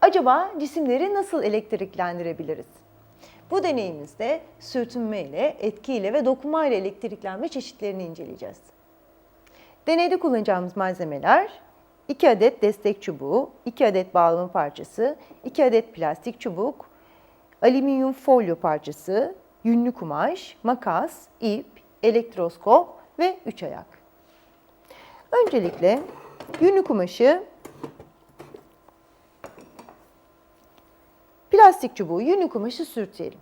Acaba cisimleri nasıl elektriklendirebiliriz? Bu deneyimizde sürtünme ile, etki ile ve dokunma ile elektriklenme çeşitlerini inceleyeceğiz. Deneyde kullanacağımız malzemeler 2 adet destek çubuğu, 2 adet bağlama parçası, 2 adet plastik çubuk, alüminyum folyo parçası, yünlü kumaş, makas, ip, elektroskop ve 3 ayak. Öncelikle yünlü kumaşı plastik çubuğu yünlü kumaşı sürtelim.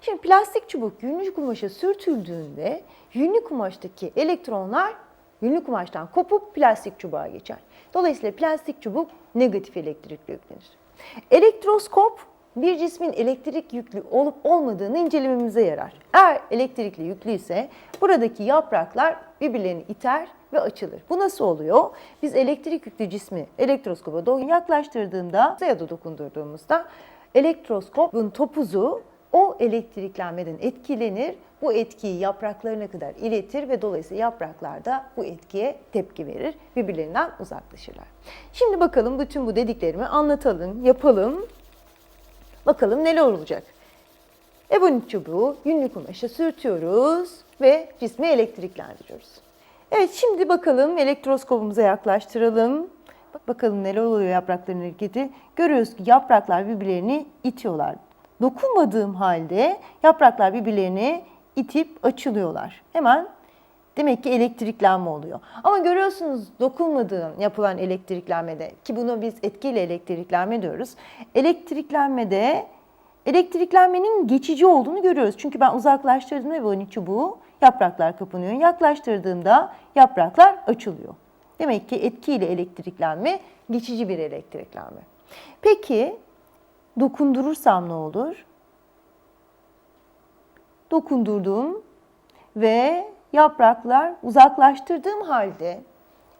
Şimdi plastik çubuk yünlü kumaşa sürtüldüğünde yünlü kumaştaki elektronlar yünlü kumaştan kopup plastik çubuğa geçer. Dolayısıyla plastik çubuk negatif elektrikle yüklenir. Elektroskop bir cismin elektrik yüklü olup olmadığını incelememize yarar. Eğer elektrikli yüklüyse buradaki yapraklar birbirlerini iter ve açılır. Bu nasıl oluyor? Biz elektrik yüklü cismi elektroskopa doğru yaklaştırdığında ya da dokundurduğumuzda elektroskopun topuzu o elektriklenmeden etkilenir. Bu etkiyi yapraklarına kadar iletir ve dolayısıyla yapraklar da bu etkiye tepki verir. Birbirlerinden uzaklaşırlar. Şimdi bakalım bütün bu dediklerimi anlatalım, yapalım. Bakalım neler olacak. Ebonit çubuğu yünlü kumaşa sürtüyoruz ve cismi elektriklendiriyoruz. Evet şimdi bakalım elektroskopumuza yaklaştıralım. Bak bakalım neler oluyor yaprakların hareketi. Görüyoruz ki yapraklar birbirlerini itiyorlar. Dokunmadığım halde yapraklar birbirlerini itip açılıyorlar. Hemen demek ki elektriklenme oluyor. Ama görüyorsunuz dokunmadığım yapılan elektriklenmede ki bunu biz etkili elektriklenme diyoruz. Elektriklenmede elektriklenmenin geçici olduğunu görüyoruz. Çünkü ben uzaklaştırdığımda bu çubuğu yapraklar kapanıyor. Yaklaştırdığımda yapraklar açılıyor. Demek ki etkiyle elektriklenme geçici bir elektriklenme. Peki dokundurursam ne olur? Dokundurdum ve yapraklar uzaklaştırdığım halde,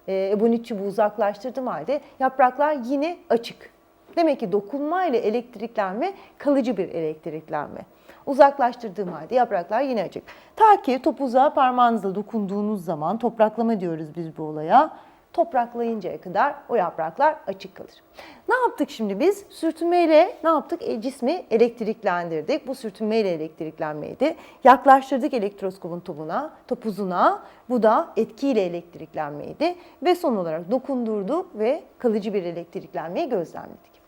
e, ebonit çubuğu uzaklaştırdığım halde yapraklar yine açık. Demek ki dokunma ile elektriklenme kalıcı bir elektriklenme. Uzaklaştırdığım halde yapraklar yine açık. Ta ki topuza parmağınızla dokunduğunuz zaman topraklama diyoruz biz bu olaya. Topraklayıncaya kadar o yapraklar açık kalır. Ne yaptık şimdi biz? Sürtünmeyle ne yaptık? E, cismi elektriklendirdik. Bu sürtünmeyle elektriklenmeydi. Yaklaştırdık elektroskopun topuna, topuzuna. Bu da etkiyle elektriklenmeydi. Ve son olarak dokundurduk ve kalıcı bir elektriklenmeyi gözlemledik.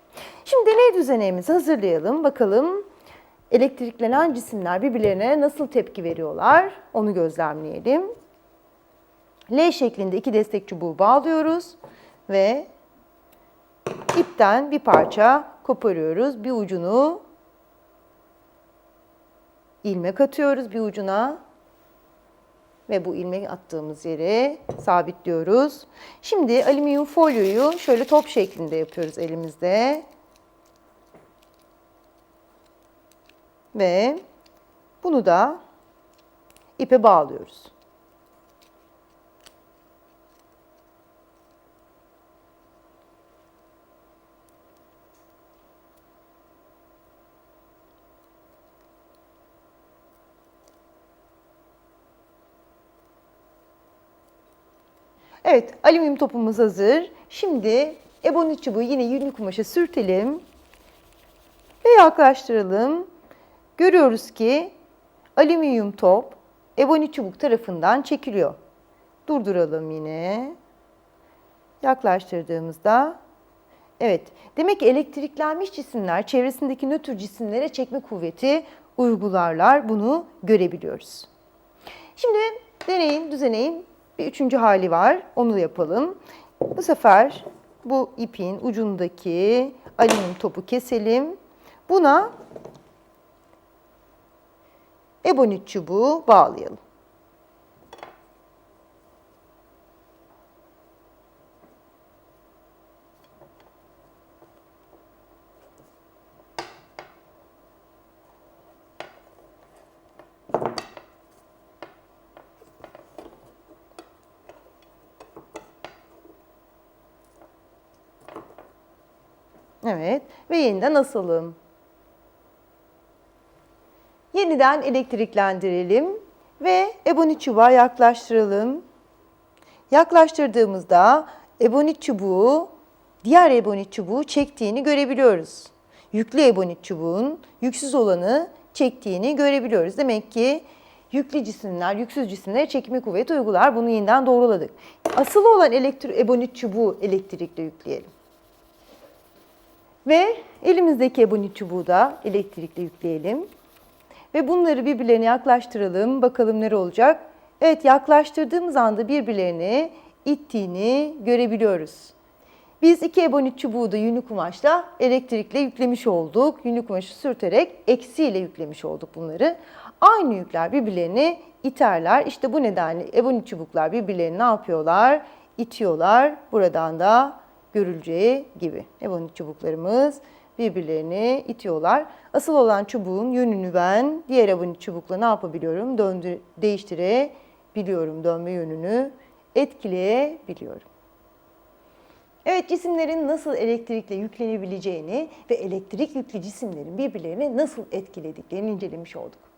Şimdi deney düzenimizi hazırlayalım. Bakalım elektriklenen cisimler birbirlerine nasıl tepki veriyorlar? Onu gözlemleyelim. L şeklinde iki destek çubuğu bağlıyoruz ve ipten bir parça koparıyoruz. Bir ucunu ilmek atıyoruz bir ucuna ve bu ilmek attığımız yere sabitliyoruz. Şimdi alüminyum folyoyu şöyle top şeklinde yapıyoruz elimizde. Ve bunu da ipe bağlıyoruz. Evet, alüminyum topumuz hazır. Şimdi ebonit çubuğu yine yünlü kumaşa sürtelim ve yaklaştıralım. Görüyoruz ki alüminyum top ebonit çubuk tarafından çekiliyor. Durduralım yine. Yaklaştırdığımızda evet demek ki elektriklenmiş cisimler çevresindeki nötr cisimlere çekme kuvveti uygularlar. Bunu görebiliyoruz. Şimdi deneyin, düzeneyin bir üçüncü hali var. Onu yapalım. Bu sefer bu ipin ucundaki alüminyum topu keselim. Buna ebonit çubuğu bağlayalım. Evet ve yeniden asalım. Yeniden elektriklendirelim ve ebonit çubuğa yaklaştıralım. Yaklaştırdığımızda ebonit çubuğu diğer ebonit çubuğu çektiğini görebiliyoruz. Yüklü ebonit çubuğun yüksüz olanı çektiğini görebiliyoruz. Demek ki yüklü cisimler, yüksüz cisimlere çekme kuvveti uygular. Bunu yeniden doğruladık. Asıl olan elektro ebonit çubuğu elektrikle yükleyelim. Ve elimizdeki ebonit çubuğu da elektrikle yükleyelim. Ve bunları birbirlerine yaklaştıralım. Bakalım ne olacak? Evet yaklaştırdığımız anda birbirlerini ittiğini görebiliyoruz. Biz iki ebonit çubuğu da yünlü kumaşla elektrikle yüklemiş olduk. Yünlü kumaşı sürterek eksiyle yüklemiş olduk bunları. Aynı yükler birbirlerini iterler. İşte bu nedenle ebonit çubuklar birbirlerini ne yapıyorlar? İtiyorlar. Buradan da görüleceği gibi. Ebonit çubuklarımız birbirlerini itiyorlar. Asıl olan çubuğun yönünü ben diğer ebonit çubukla ne yapabiliyorum? Döndür, değiştirebiliyorum dönme yönünü, etkileyebiliyorum. Evet cisimlerin nasıl elektrikle yüklenebileceğini ve elektrik yüklü cisimlerin birbirlerini nasıl etkilediklerini incelemiş olduk.